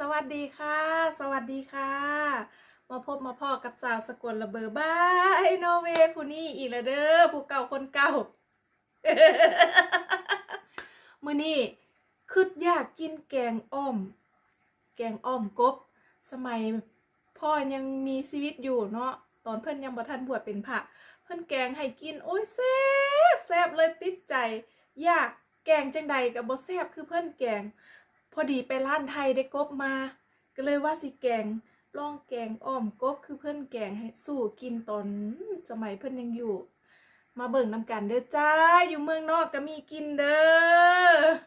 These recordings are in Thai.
สวัสดีค่ะ สวัสดีค่ะ มาพบมาพ่อกับสาวสกลระเบอร์บ้ายนอเวย์ผู้นี้อีกแล้วเด้อผู้เก่าคนเก่ามื้อนี้คืดอยากกินแกงอ่อม แกงอ่อมกบ สมัยพ่อยังมีชีวิตอยู่เนาะตอนเพิ่อนยังบ่ทันบวชเป็นพระเพิ่อนแกงให้กินโอ้ยแซ่บแซ่บเลยติดใจ อยากแกงจังใดก็บ่แซ่บคือเพิ่อนแกง พอดีไปร้านไทยได้กบมา ก็เลยว่าสิแกงลองแกงอ้อมกบคือเพิ่อนแกงให้สู้กินตอนสมัยเพิ่อนยังอยู่ มาเบิ่งนำกันเด้อจ้า อยู่เมืองนอกก็มีกินเด้อ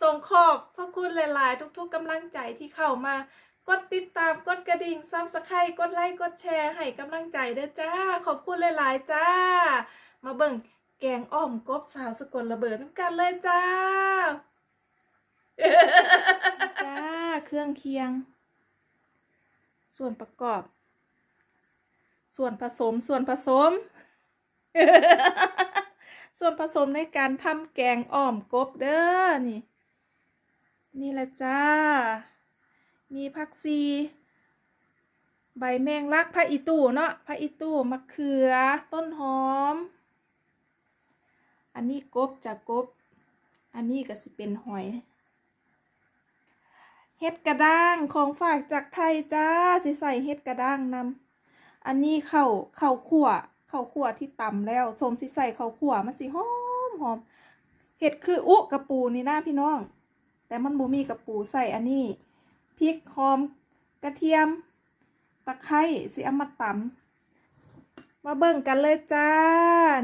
ส่งขอบพระคุณหลาย ๆ ทุก ๆกำลังใจที่เข้ามากดติดตามกดกระดิ่งซับสไครต์กดไลค์กดแชร์ให้กำลังใจเด้อจ้า ขอบคุณหลาย ๆ จ้า มาเบิ่ง แกงอ้อมกบสาวสกลระเบิดน้ำกันเลยจ้า จ้า เครื่องเคียง ส่วนประกอบ ส่วนผสมส่วนผสม ส่วนผสมในการทำแกงอ่อมกบเด้อนี่ นี่แหละจ้า มีผักซีใบแมงลักผักอีตู่เนาะผักอีตู่มะเขือ ต้นหอม อันนี้กบจากกบ อันนี้ก็สิเป็นหอย เฮ็ดกระด้างของฝากจากไทยจ้าสิใส่เฮ็ดกระด้างนำอันนี้ข้าวข้าวขั่วข้าวขั่วที่ตำแล้วสมสิใส่ข้าวขั่วมันสิหอมหอมเห็ดคืออุกระปูนี่หนะพี่น้อง แต่มันบ่มีกระปูใส่อันนี้พริกหอมกระเทียม ตะไคร้สิเอามาตำมาเบิ่งกันเลยจ้า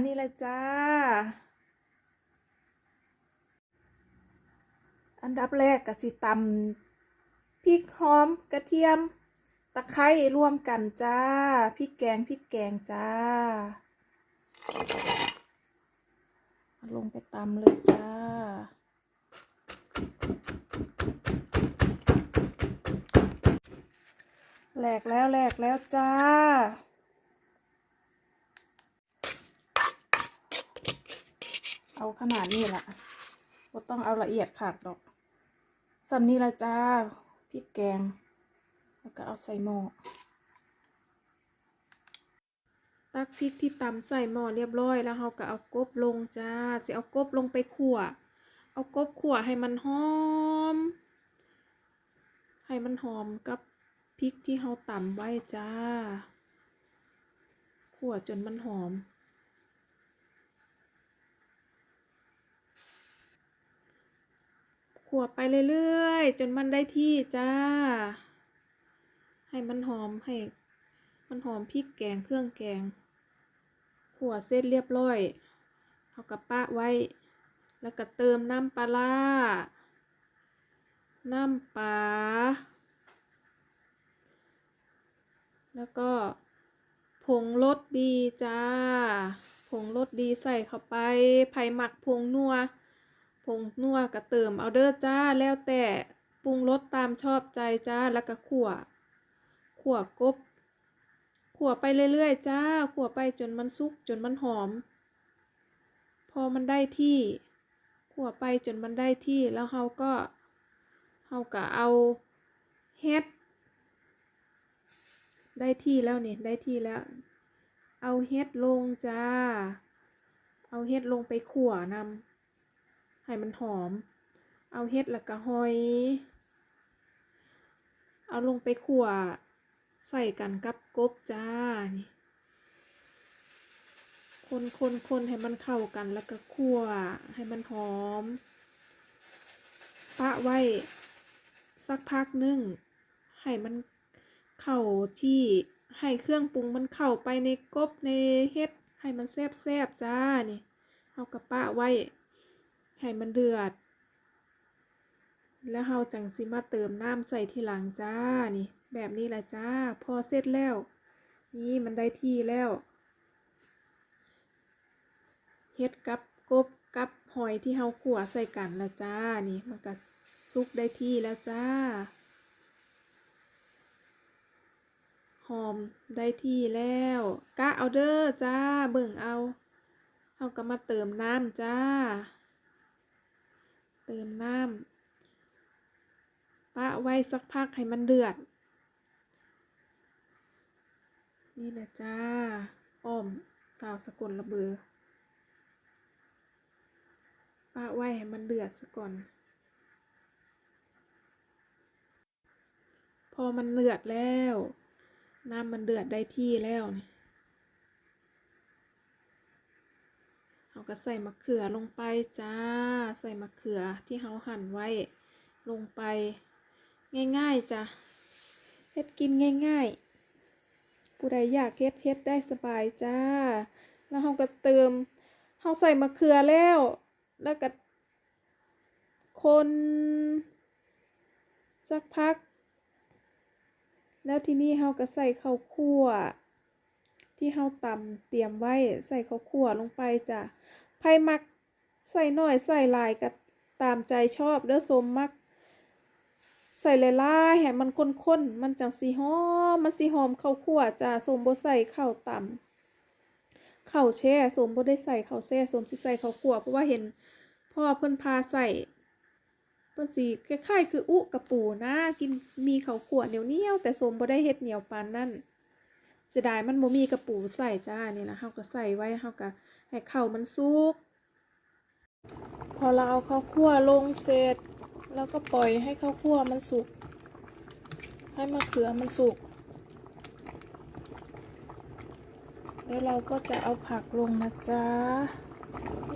นี่เลยจ้า อันดับแรกก็สิตำพริกหอมกระเทียม ตะไคร้ร่วมกันจ้าพริกแกงพริกแกงจ้า ลงไปตำเลยจ้าแหลกแล้วแหลกแล้วจ้า เอาขนาดนี้แหละก็ต้องเอาละเอียดขาดดอก สำนี้ละจ้าพริกแกง แล้วก็เอาใส่หม้อตักพริกที่ตำใส่หม้อเรียบร้อยแล้วเราก็เอากบลงจ้าสิเอากบลงไปขั่ว เอากบขั่วให้มันหอม ให้มันหอมกับพริกที่เราตำไว้จ้าขั่วจนมันหอม ขั่วไปเรื่อยๆ จนมันได้ที่จ้า ให้มันหอมให้ มันหอมพริกแกงเครื่องแกงขั่วเสร็จเรียบร้อย เอากับปะไว้ แล้วก็เติมน้ำปลาร้าน้ำปลา แล้วก็ผงรสดีจ้า ผงรสดีใส่เข้าไป ไผ่หมักผงนัว ผงนัวก็เติมเอาเด้อจ้าแล้วแต่ปรุงรสตามชอบใจจ้าแล้วก็ขั่วขั่วกบขั่วไปเรื่อยๆจ้าขั่วไปจนมันสุกจนมันหอม พอมันได้ที่ขั่วไปจนมันได้ที่แล้วเราก็เราก็เอาเฮ็ดได้ที่แล้วนี่ได้ที่แล้ว เอาเฮ็ดลงจ้า เอาเฮ็ดลงไปขั่วนำ ให้มันหอม เอาเฮ็ดแล้วก็หอย เอาลงไปขั่วใส่กันกับกบจ้านี่คนคนคนให้มันเข้ากันแล้วก็คั่วให้มันหอม ปะไว้ สักพักหนึงให้มันเข้าที่ให้เครื่องปรุงมันเข้าไปในกบในเฮ็ด ให้มันแซบแซบจ้านี่เอากระปะไว้ ให้มันเดือด แล้วเฮาจังสิมาเติมน้ำใส่ทีหลังจ้า นี่ แบบนี้แหละจ้า พอเสร็จแล้ว นี่มันได้ที่แล้วเฮ็ดกับกบกับหอยที่เฮาขั่วใส่กันล้วจ้า นี่มันก็สุกได้ที่แล้วจ้า หอมได้ที่แล้วกะเอาเด้อจ้า เบิ่งเอาเฮาก็มาเติมน้ำจ้า เติมน้ำปะไว้สักพักให้มันเดือด นี่แหละจ้าอ้อมสาวสกุลระเบือปะไว้ให้มันเดือดซะก่อน พอมันเดือดแล้ว น้ำมันเดือดได้ที่แล้วนี่เรา ก็ใส่มะเขือลงไปจ้า ใส่มะเขือที่เราหั่นไว้ลงไป ง่ายๆจ้ะเฮ็ดกินง่ายๆ ผู้ใดอยากเฮ็ดเฮ็ดได้สบายจ้า แล้วเราก็เติมเราใส่มะเขือแล้ว แล้วก็คนสักพัก แล้วทีนี้เราก็ใส่ข้าวคั่ว ที่เราตำเตรียมไว้ใส่ข้าวคั่วลงไปจ้ะไผมักใส่น้อยใส่หลายก็ตามใจชอบเด้อสมมัก ใส่หลายๆให้มันข้นๆมันจังสีหอมมันสีหอมข้าวคั่วจ้าสมบ่ใส่ข้าวตำข้าวแช่สมบ่ได้ใส่ข้าวแช่สมสิใส่ข้าวคั่วเพราะว่าเห็นพ่อเพิ่นพาใส่เพิ่นสิคล้ายๆคืออุกระปูนะกินมีข้าวคั่วเหนียวๆแต่สมบ่ได้เฮ็ดเหนียวปานนั้น สียดายมันบ่มีกระปูใส่จ้านี่นะเฮาก็ใส่ไว้เฮาก็ให้ข้าวมันสุก พอเราเอาข้าวคั่วลงเสร็จ แล้วก็ปล่อยให้ข้าวคั่วมันสุก ให้มะเขือมันสุก แล้วเราก็จะเอาผักลงนะจ๊ะ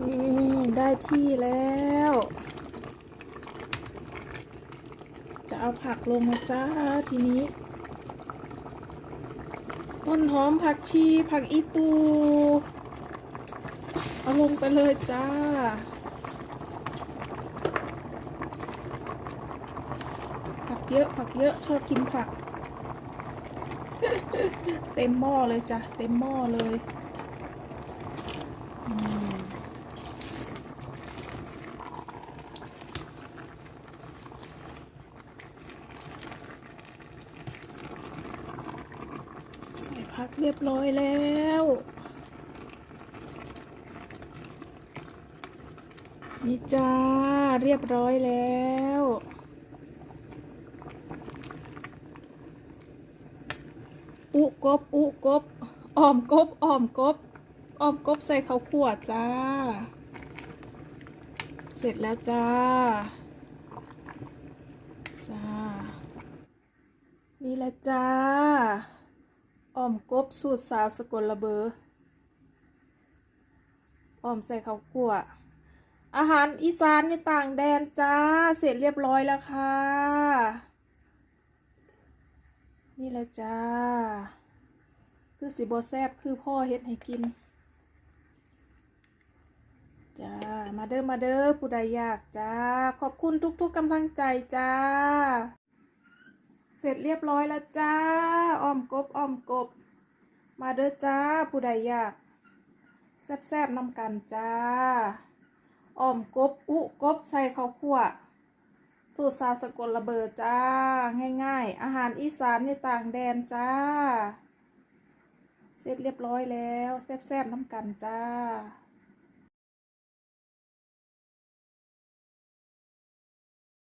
นี่ได้ที่แล้ว จะเอาผักลงนะจ๊ะทีนี้ ต้นหอมผักชีผักอีตู เอาลงไปเลยจ้า ผักเยอะผักเยอะชอบกินผัก เต็มหม้อเลยจ้ะ เต็มหม้อเลย อืมใส่ผักเรียบร้อยแล้วนี่จ้าเรียบร้อยแล้ว อุกบอุกบอ้อมกบอ้อมกบอ้อมกบใส่ข้าวคั่วจ้า เสร็จแล้วจ้า จ้า นี่แหละจ้า อ้อมกบสูตรสาวสกลระเบออ้อมใส่ข้าวคั่วอาหารอีสานในต่างแดนจ้า เสร็จเรียบร้อยแล้วค่ะ นี่แหละจ้า คือสิบแซบคือพ่อเฮ็ดให้กิน จ้า มาเด้อมาเด้อผู้ใดอยากจ้า ขอบคุณทุกๆกำลังใจจ้า เสร็จเรียบร้อยแล้วจ้าอ้อมกบอ้อมกบ มาเด้อจ้าผู้ใดอยากแซบๆน้ำกันจ้าอ้อมกบอุกบใส่ข้าวคั่วสูตรซาสกลระเบิดจ้า ง่ายๆ อาหารอีสานในต่างแดนจ้า เสร็จเรียบร้อยแล้วแซ่บๆน้ำกันจ้า